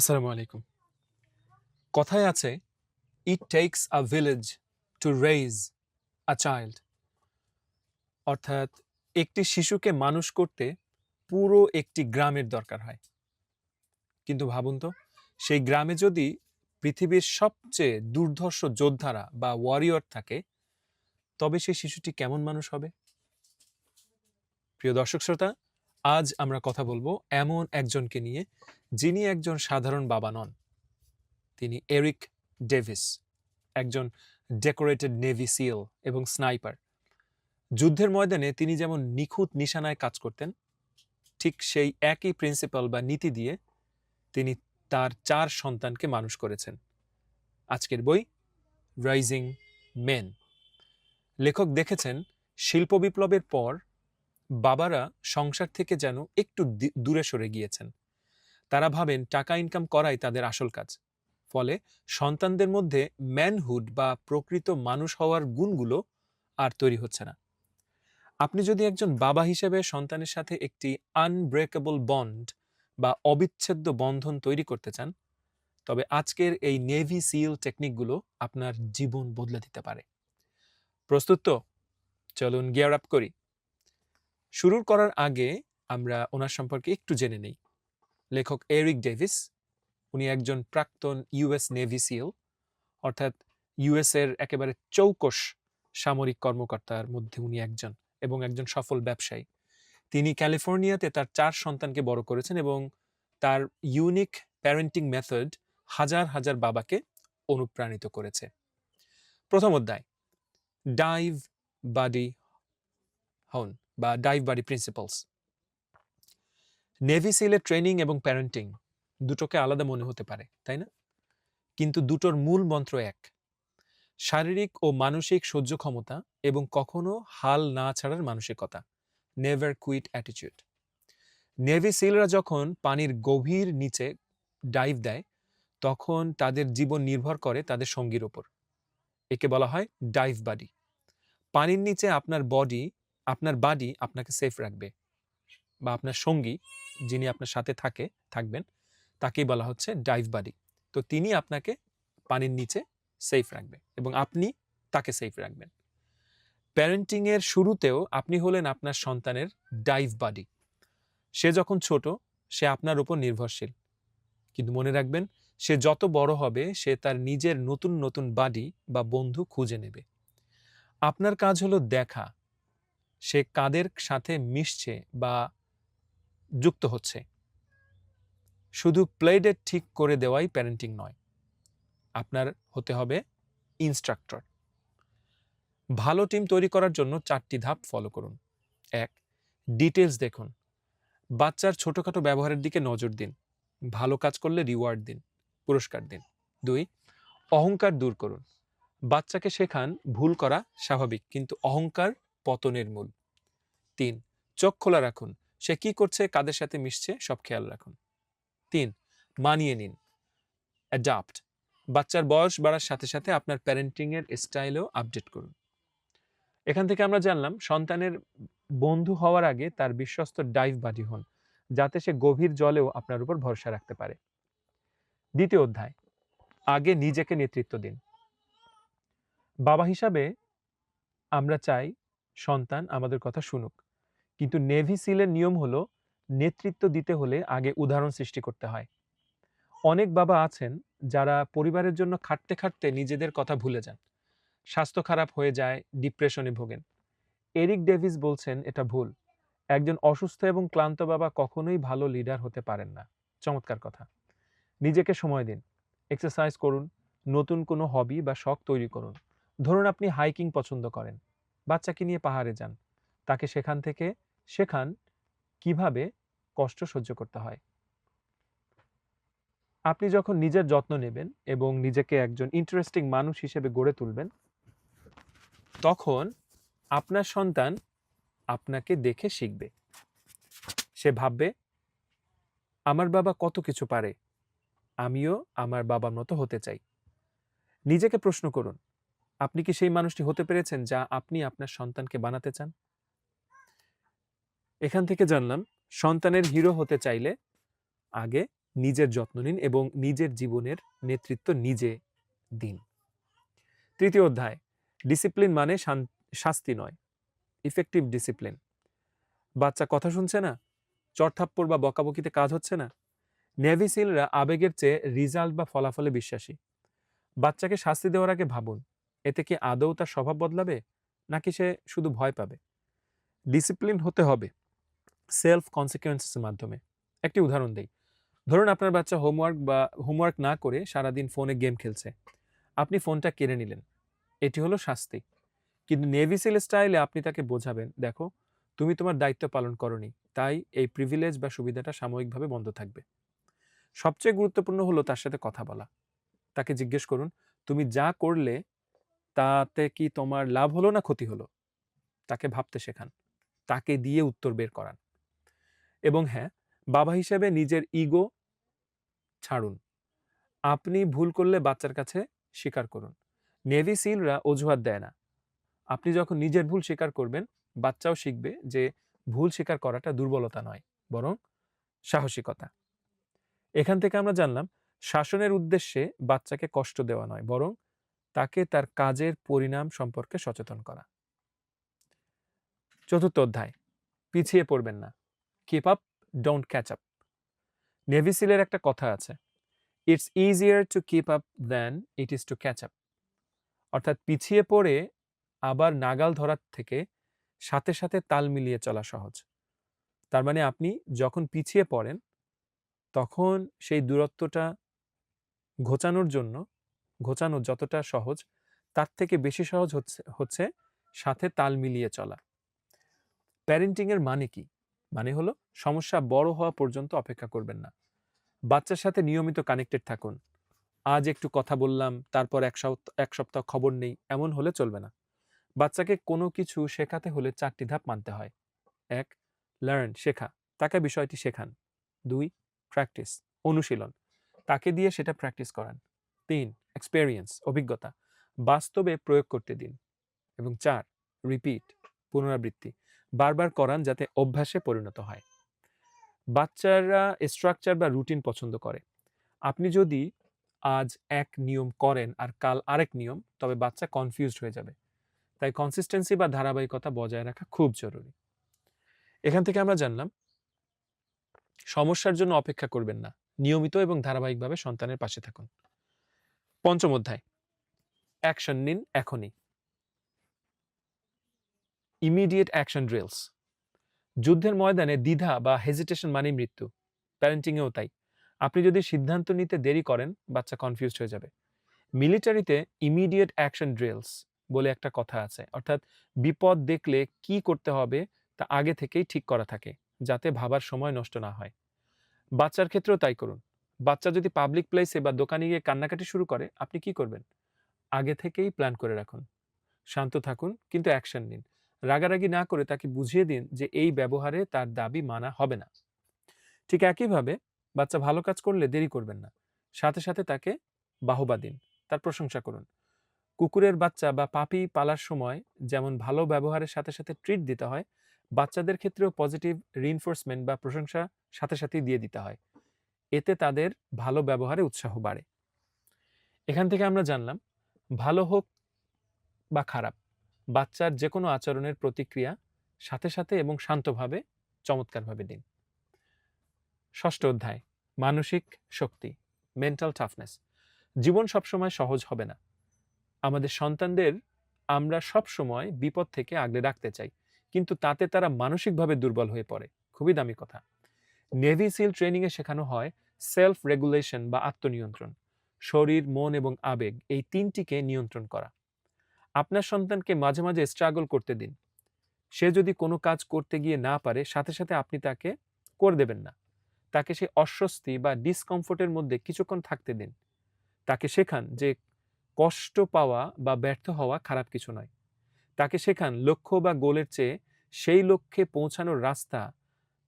আসসালামু আলাইকুম। কথায় আছে it takes a village to raise a child অর্থাৎ, একটি শিশুকে মানুষ করতে পুরো একটি গ্রামের দরকার হয়। কিন্তু ভাবুন তো, সেই গ্রামে যদি পৃথিবীর সবচেয়ে দুর্ধর্ষ যোদ্ধারা বা ওয়ারিয়র থাকে, তবে সেই শিশুটি কেমন মানুষ হবে? প্রিয় দর্শক শ্রোতা আজ আমরা কথা বলব এমন একজনকে নিয়ে যিনি একজন সাধারণ বাবা নন। তিনি এরিক ডেভিস, একজন ডেকোরেটেড নেভি সিল এবং স্নাইপার। যুদ্ধের ময়দানে তিনি যেমন নিখুঁত নিশানায় কাজ করতেন, ঠিক সেই একই প্রিন্সিপাল বা নীতি দিয়ে তিনি তার চার সন্তানকে মানুষ করেছেন। আজকের বই, রাইজিং মেন। লেখক দেখেছেন, শিল্প বিপ্লবের পর বাবারা সংসার থেকে যেন একটু দূরে সরে গিয়েছেন। তারা ভাবেন টাকা ইনকাম করাই তাদের আসল কাজ। ফলে সন্তানদের মধ্যে ম্যানহুড বা প্রকৃত মানুষ হওয়ার গুণগুলো আর তৈরি হচ্ছে না। আপনি যদি একজন বাবা হিসেবে সন্তানের সাথে একটি আনব্রেকেবল বন্ড বা অবিচ্ছেদ্য বন্ধন তৈরি করতে চান, তবে আজকের এই নেভি সিল টেকনিকগুলো আপনার জীবন বদলে দিতে পারে। প্রস্তুত তো? চলুন গিয়ার আপ করি। শুরুর করার আগে আমরা ওনার সম্পর্কে একটু জেনে নেই। লেখক এরিক ডেভিস, উনি একজন প্রাক্তন ইউএস নেভি সিল অর্থাৎ ইউএস এর একেবারে চৌকস সামরিক কর্মকর্তার মধ্যে উনি একজন এবং একজন সফল ব্যবসায়ী। তিনি ক্যালিফোর্নিয়াতে তার চার সন্তানকে বড় করেছেন এবং তার ইউনিক প্যারেন্টিং মেথড হাজার হাজার বাবাকে অনুপ্রাণিত করেছে। প্রথম অধ্যায় ডাইভ বাডি হন বা ডাইভ বাডি প্রিন্সিপালস নেভি সিলের ট্রেনিং এবং প্যারেন্টিং দুটোকে আলাদা মনে হতে পারে, তাই না? কিন্তু দুটোর মূল মন্ত্র এক, শারীরিক ও মানসিক সহ্য ক্ষমতা এবং কখনো হাল না ছাড়ার মানসিকতা নেভার কুইট অ্যাটিটিউড নেভি সিলরা যখন পানির গভীর নিচে ডাইভ দেয়, তখন তাদের জীবন নির্ভর করে তাদের সঙ্গীর ওপর। একে বলা হয় ডাইভ বাডি পানির নিচে আপনার বডি আপনার বাডি আপনাকে সেফ রাখবে বা আপনার সঙ্গী যিনি আপনার সাথে থাকে, থাকবেন, তাকেই বলা হচ্ছে ডাইভ বাডি তো তিনি আপনাকে পানির নিচে সেফ রাখবে এবং আপনি তাকে সেফ রাখবেন। প্যারেন্টিং এর শুরুতেও আপনি হলেন আপনার সন্তানের ডাইভ বাডি সে যখন ছোট, সে আপনার উপর নির্ভরশীল। কিন্তু মনে রাখবেন, সে যত বড় হবে, সে তার নিজের নতুন নতুন বাডি বা বন্ধু খুঁজে নেবে। আপনার কাজ হলো দেখা সে কাদের সাথে মিশছে বা যুক্ত হচ্ছে। শুধু প্লেডেট ঠিক করে দেওয়াই প্যারেন্টিং নয়, আপনার হতে হবে ইনস্ট্রাক্টর ভালো টিম তৈরি করার জন্য চারটি ধাপ ফলো করুন। এক ডিটেলস দেখুন। বাচ্চার ছোটখাটো ব্যবহারের দিকে নজর দিন। ভালো কাজ করলে রিওয়ার্ড দিন, পুরস্কার দিন। দুই, অহংকার দূর করুন। বাচ্চাকে শেখান, ভুল করা স্বাভাবিক, কিন্তু অহংকার পতনের মূল। তিন, চোখ খোলা রাখুন। সে কি করছে, কাদের সাথে মিশছে, সব খেয়াল রাখুন। তিন, মানিয়ে নিন। অ্যাডাপ্ট বাচ্চার বয়স বাড়ার সাথে সাথে আপনার প্যারেন্টিং এর স্টাইলও আপডেট করুন। এখান থেকে আমরা জানলাম, সন্তানের বন্ধু হওয়ার আগে তার বিশ্বস্ত ডাইভ বাডি হন, যাতে সে গভীর জলেও আপনার উপর ভরসা রাখতে পারে। দ্বিতীয় অধ্যায়, আগে নিজেকে নেতৃত্ব দিন। বাবা হিসাবে আমরা চাই সন্তান আমাদের কথা শুনুক। কিন্তু নেভি সিলের নিয়ম হলো নেতৃত্ব দিতে হলে আগে উদাহরণ সৃষ্টি করতে হয়। অনেক বাবা আছেন যারা পরিবারের জন্য খাটতে খাটতে নিজেদের কথা ভুলে যান। স্বাস্থ্য খারাপ হয়ে যায় ডিপ্রেশনে ভোগেন। এরিক ডেভিস বলছেন এটা ভুল। একজন অসুস্থ এবং ক্লান্ত বাবা কখনোই ভালো লিডার হতে পারেন না। চমৎকার কথা। নিজেকে সময় দিন। এক্সারসাইজ করুন। নতুন কোনো হবি বা শখ তৈরি করুন। ধরুন আপনি হাইকিং পছন্দ করেন। বাচ্চাকে নিয়ে পাহাড়ে যান। তাকে সেখান থেকে শেখান কীভাবে কষ্ট সহ্য করতে হয়। আপনি যখন নিজের যত্ন নেবেন এবং নিজেকে একজন ইন্টারেস্টিং মানুষ হিসেবে গড়ে তুলবেন, তখন আপনার সন্তান আপনাকে দেখে শিখবে। সে ভাববে, আমার বাবা কত কিছু পারে, আমিও আমার বাবার মতো হতে চাই। নিজেকে প্রশ্ন করুন আপনি কি সেই মানুষটি হতে পেরেছেন যা আপনি আপনার সন্তানকে বানাতে চান? এখান থেকে জানলাম, সন্তানের হিরো হতে চাইলে আগে নিজের যত্ন নিন এবং নিজের জীবনের নেতৃত্ব নিজে দিন। তৃতীয় অধ্যায় ডিসিপ্লিন মানে শাস্তি নয় ইফেক্টিভ ডিসিপ্লিন বাচ্চা কথা শুনছে না চড়থাপ্পড় বা বকাবকিতে কাজ হচ্ছে না নেভিসিলরা আবেগের চেয়ে রিজাল্ট বা ফলাফলে বিশ্বাসী। বাচ্চাকে শাস্তি দেওয়ার আগে ভাবুন এতে কি আদৌ তার স্বভাব বদলাবে? নাকি সে শুধু ভয় পাবে? ডিসিপ্লিন হতে হবে সেলফ কনসিকুয়েন্সের মাধ্যমে। একটি উদাহরণ দেই। ধরুন আপনার বাচ্চা হোমওয়ার্ক বা হোমওয়ার্ক না করে সারাদিন ফোনে গেম খেলছে। আপনি ফোনটা কেড়ে নিলেন। এটি হলো শাস্তি। কিন্তু নেভি সিল স্টাইলে আপনি তাকে বোঝাবেন, দেখো, তুমি তোমার দায়িত্ব পালন করনি। তাই এই প্রিভিলেজ বা সুবিধাটা সাময়িকভাবে বন্ধ থাকবে। সবচেয়ে গুরুত্বপূর্ণ হলো তার সাথে কথা বলা। তাকে জিজ্ঞেস করুন, তুমি যা করলে তাতে কি তোমার লাভ হলো না ক্ষতি হলো? তাকে ভাবতে শেখান। তাকে দিয়ে উত্তর বের করান। এবং হ্যাঁ বাবা হিসেবে নিজের ইগো ছাড়ুন। আপনি ভুল করলে বাচ্চার কাছে স্বীকার করুন। নেভি সিলরা অজুহাত দেয় না। আপনি যখন নিজের ভুল স্বীকার করবেন, বাচ্চাও শিখবে যে ভুল স্বীকার করাটা দুর্বলতা নয়, বরং সাহসিকতা। এখান থেকে আমরা জানলাম, শাসনের উদ্দেশ্যে বাচ্চাকে কষ্ট দেওয়া নয়, বরং তাকে তার কাজের পরিণাম সম্পর্কে সচেতন করা। চতুর্থ অধ্যায়, পিছিয়ে পড়বেন না। Keep up don't catch up নেভিসিলের একটা কথা আছে। It's easier to keep up than it is to catch up অর্থাৎ পিছিয়ে পড়ে আবার নাগাল ধরার থেকে সাথে সাথে তাল মিলিয়ে চলা সহজ। তার মানে আপনি যখন পিছিয়ে পড়েন, তখন সেই দূরত্বটা ঘোচানোর জন্য ঘোচানো যতটা সহজ, তার থেকে বেশি সহজ হচ্ছে হচ্ছে সাথে তাল মিলিয়ে চলা। প্যারেন্টিং এর মানে কি? মানে হলো সমস্যা বড় হওয়া পর্যন্ত অপেক্ষা করবেন না। বাচ্চার সাথে নিয়মিত কানেক্টেড থাকুন। আজ একটু কথা বললাম, তারপর এক সপ্তাহ এক সপ্তাহ খবর নেই, এমন হলে চলবে না। বাচ্চাকে কোনো কিছু শেখাতে হলে চারটি ধাপ মানতে হয়। এক লার্ন শেখা। তাকে বিষয়টি শেখান। দুই প্র্যাকটিস অনুশীলন। তাকে দিয়ে সেটা প্র্যাকটিস করান। তিন এক্সপেরিয়েন্স অভিজ্ঞতা বাস্তবে প্রয়োগ করতে দিন। এবং চার রিপিট পুনরাবৃত্তি, বারবার করান যাতে অভ্যাসে পরিণত হয়। বাচ্চারা স্ট্রাকচার বা রুটিন পছন্দ করে। আপনি যদি আজ এক নিয়ম করেন আর কাল আরেক নিয়ম, তবে বাচ্চা কনফিউজড হয়ে যাবে। তাই কনসিস্টেন্সি বা ধারাবাহিকতা বজায় রাখা খুব জরুরি। এখান থেকে আমরা জানলাম, সমস্যার জন্য অপেক্ষা করবেন না। নিয়মিত এবং ধারাবাহিকভাবে সন্তানের পাশে থাকুন। পঞ্চম অধ্যায়। অ্যাকশন নিন এখনই। ইমিডিয়েট অ্যাকশন ড্রিলস যুদ্ধের ময়দানে দ্বিধা বা হেজিটেশন মানেই মৃত্যু। প্যারেন্টিংয়েও তাই। আপনি যদি সিদ্ধান্ত নিতে দেরি করেন, বাচ্চা কনফিউজড হয়ে যাবে। মিলিটারিতে ইমিডিয়েট অ্যাকশন ড্রিলস বলে একটা কথা আছে। অর্থাৎ বিপদ দেখলে কি করতে হবে তা আগে থেকেই ঠিক করা থাকে, যাতে ভাবার সময় নষ্ট না হয়। বাচ্চার ক্ষেত্রেও তাই করুন। বাচ্চা যদি পাবলিক প্লেসে বা দোকানে গিয়ে কান্নাকাটি শুরু করে, আপনি কি করবেন? আগে থেকেই প্ল্যান করে রাখুন। শান্ত থাকুন, কিন্তু অ্যাকশন নিন। রাগারাগি না করে তাকে বুঝিয়ে দিন যে এই ব্যবহারে তার দাবি মানা হবে না। ঠিক একইভাবে বাচ্চা ভালো কাজ করলে দেরি করবেন না। সাথে সাথে তাকে বাহবা দিন, তার প্রশংসা করুন। কুকুরের বাচ্চা বা পাপি পালার সময় যেমন ভালো ব্যবহারের সাথে সাথে ট্রিট দিতে হয়, বাচ্চাদের ক্ষেত্রেও পজিটিভ রিইনফোর্সমেন্ট বা প্রশংসা সাথে সাথেই দিয়ে দিতে হয়। এতে তাদের ভালো ব্যবহারে উৎসাহ বাড়ে। এখান থেকে আমরা জানলাম, ভালো হোক বা খারাপ, বাচ্চার যে কোনো আচরণের প্রতিক্রিয়া সাথে সাথে এবং শান্তভাবে, চমৎকারভাবে দিন। ষষ্ঠ অধ্যায়, মানসিক শক্তি মেন্টাল টাফনেস জীবন সবসময় সহজ হবে না। আমাদের সন্তানদের আমরা সব সময় বিপদ থেকে আগলে রাখতে চাই, কিন্তু তাতে তারা মানসিকভাবে দুর্বল হয়ে পড়ে। খুবই দামি কথা। নেভি সিল ট্রেনিংয়ে শেখানো হয় সেলফ রেগুলেশন বা আত্মনিয়ন্ত্রণ, শরীর, মন এবং আবেগ, এই তিনটিকে নিয়ন্ত্রণ করা। আপনার সন্তানকে মাঝে মাঝে স্ট্রাগল করতে দিন। সে যদি কোনো কাজ করতে গিয়ে না পারে, সাথে সাথে আপনি তাকে করে দেবেন না। তাকে সে অস্বস্তি বা ডিসকমফোর্টের মধ্যে কিছুক্ষণ থাকতে দিন। তাকে শেখান যে কষ্ট পাওয়া বা ব্যর্থ হওয়া খারাপ কিছু নয়। তাকে শেখান লক্ষ্য বা গোলের চেয়ে সেই লক্ষ্যে পৌঁছানোর রাস্তা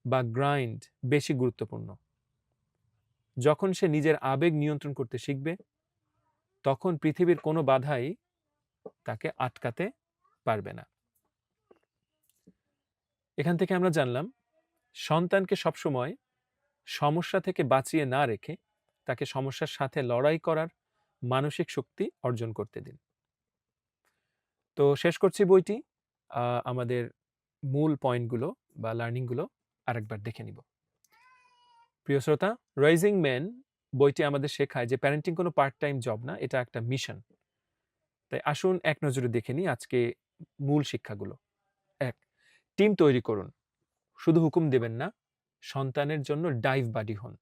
বা গ্রাইন্ড বেশি গুরুত্বপূর্ণ। যখন সে নিজের আবেগ নিয়ন্ত্রণ করতে শিখবে, তখন পৃথিবীর কোনো বাধাই তাকে আটকাতে পারবে না। এখান থেকে আমরা জানলাম, সন্তানকে সবসময় সমস্যা থেকে বাঁচিয়ে না রেখে তাকে সমস্যার সাথে লড়াই করার মানসিক শক্তি অর্জন করতে দিন। তো শেষ করছি বইটি। আমাদের মূল পয়েন্টগুলো বা লার্নিংগুলো আরেকবার দেখে নিব। প্রিয় শ্রোতা রাইজিং ম্যান বইটি আমাদের শেখায় যে প্যারেন্টিং কোনো পার্ট টাইম জব না, এটা একটা মিশন তাই আসুন এক নজরে দেখে নিই আজকে মূল শিক্ষাগুলো। এক টিম তৈরি করুন। শুধু হুকুম দেবেন না, সন্তানের জন্য ডাইভ বাডি হন।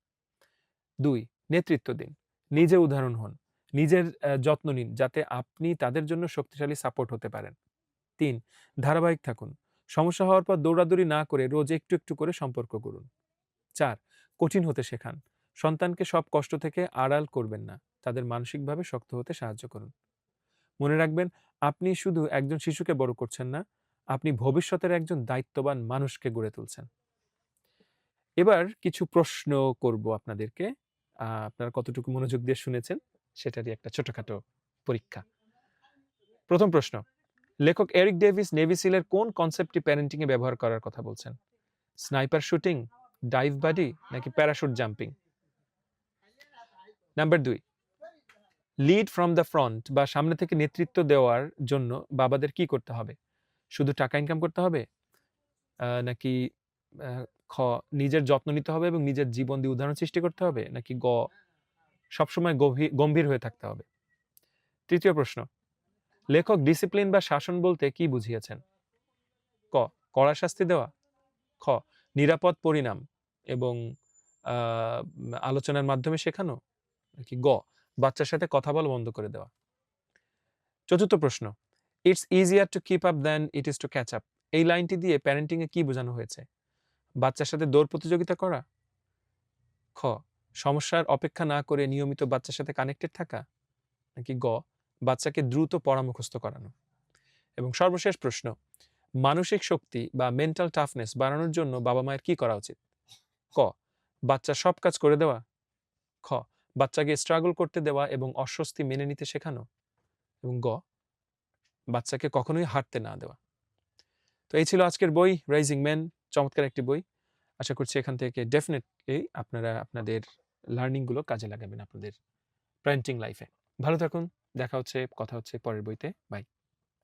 দুই, নেতৃত্ব দিন। নিজে উদাহরণ হন। নিজের যত্ন নিন যাতে আপনি তাদের জন্য শক্তিশালী সাপোর্ট হতে পারেন। তিন, ধারাবাহিক থাকুন। সমস্যা হওয়ার পর দৌড়াদৌড়ি না করে রোজ একটু একটু করে সম্পর্ক করুন। চার, কঠিন হতে শেখান। সন্তানকে সব কষ্ট থেকে আড়াল করবেন না। তাদের মানসিকভাবে শক্ত হতে সাহায্য করুন। মনে রাখবেন, আপনি শুধু একজন শিশুকে বড় করছেন না, আপনি ভবিষ্যতের একজন দায়িত্ববান মানুষকে গড়ে তুলছেন। এবার কিছু প্রশ্ন করব আপনাদেরকে। আপনারা কতটুকু মনোযোগ দিয়ে শুনেছেন, সেটারই একটা ছোটখাটো পরীক্ষা। প্রথম প্রশ্ন লেখক এরিক ডেভিস নেভি সিলের কোন কনসেপ্টটি প্যারেন্টিং এ ব্যবহার করার কথা বলছেন? স্নাইপার শুটিং, ডাইভ বাডি, নাকি প্যারাশুট জাম্পিং? নাম্বার দুই, লিড ফ্রম দ্য ফ্রন্ট বা সামনে থেকে নেতৃত্ব দেওয়ার জন্য বাবাদের কি করতে হবে? শুধু টাকা ইনকাম করতে হবে? নাকি খ, নিজের যত্ন নিতে হবে এবং নিজের জীবন দিয়ে উদাহরণ সৃষ্টি করতে হবে? নাকি গ, সবসময় গভীর, গম্ভীর হয়ে থাকতে হবে? তৃতীয় প্রশ্ন লেখক ডিসিপ্লিন বা শাসন বলতে কি বুঝিয়েছেন? ক, কড়া শাস্তি দেওয়া। খ, নিরাপদ পরিণাম এবং আলোচনার মাধ্যমে শেখানো। নাকি গ, বাচ্চার সাথে কথা বলা বন্ধ করে দেওয়া। চতুর্থ প্রশ্ন it's easier to keep up than it is to catch up এই লাইনটি দিয়ে প্যারেন্টিং এ কি বোঝানো হয়েছে? বাচ্চার সাথে দৌড় প্রতিযোগিতা করা? খ, সমস্যার অপেক্ষা না করে নিয়মিত বাচ্চার সাথে কানেক্টেড থাকা? নাকি গ বাচ্চাকে দ্রুত পরামুখস্থ করানো। এবং সর্বশেষ প্রশ্ন, মানসিক শক্তি বা মেন্টাল টাফনেস বাড়ানোর জন্য বাবা মায়ের কি করা উচিত? ক, বাচ্চা সব কাজ করে দেওয়া। খ, বাচ্চাকে স্ট্রাগল করতে দেওয়া এবং অস্বস্তি মেনে নিতে শেখানো। এবং গ, বাচ্চাকে কখনোই হাঁটতে না দেওয়া। তো এই ছিল আজকের বই রাইজিং ম্যান চমৎকার একটি বই। আশা করছি এখান থেকে ডেফিনেটলি আপনারা আপনাদের লার্নিংগুলো কাজে লাগাবেন আপনাদের প্যারেন্টিং লাইফে ভালো থাকুন। দেখা হচ্ছে কথা হচ্ছে পরের বইতে। বাই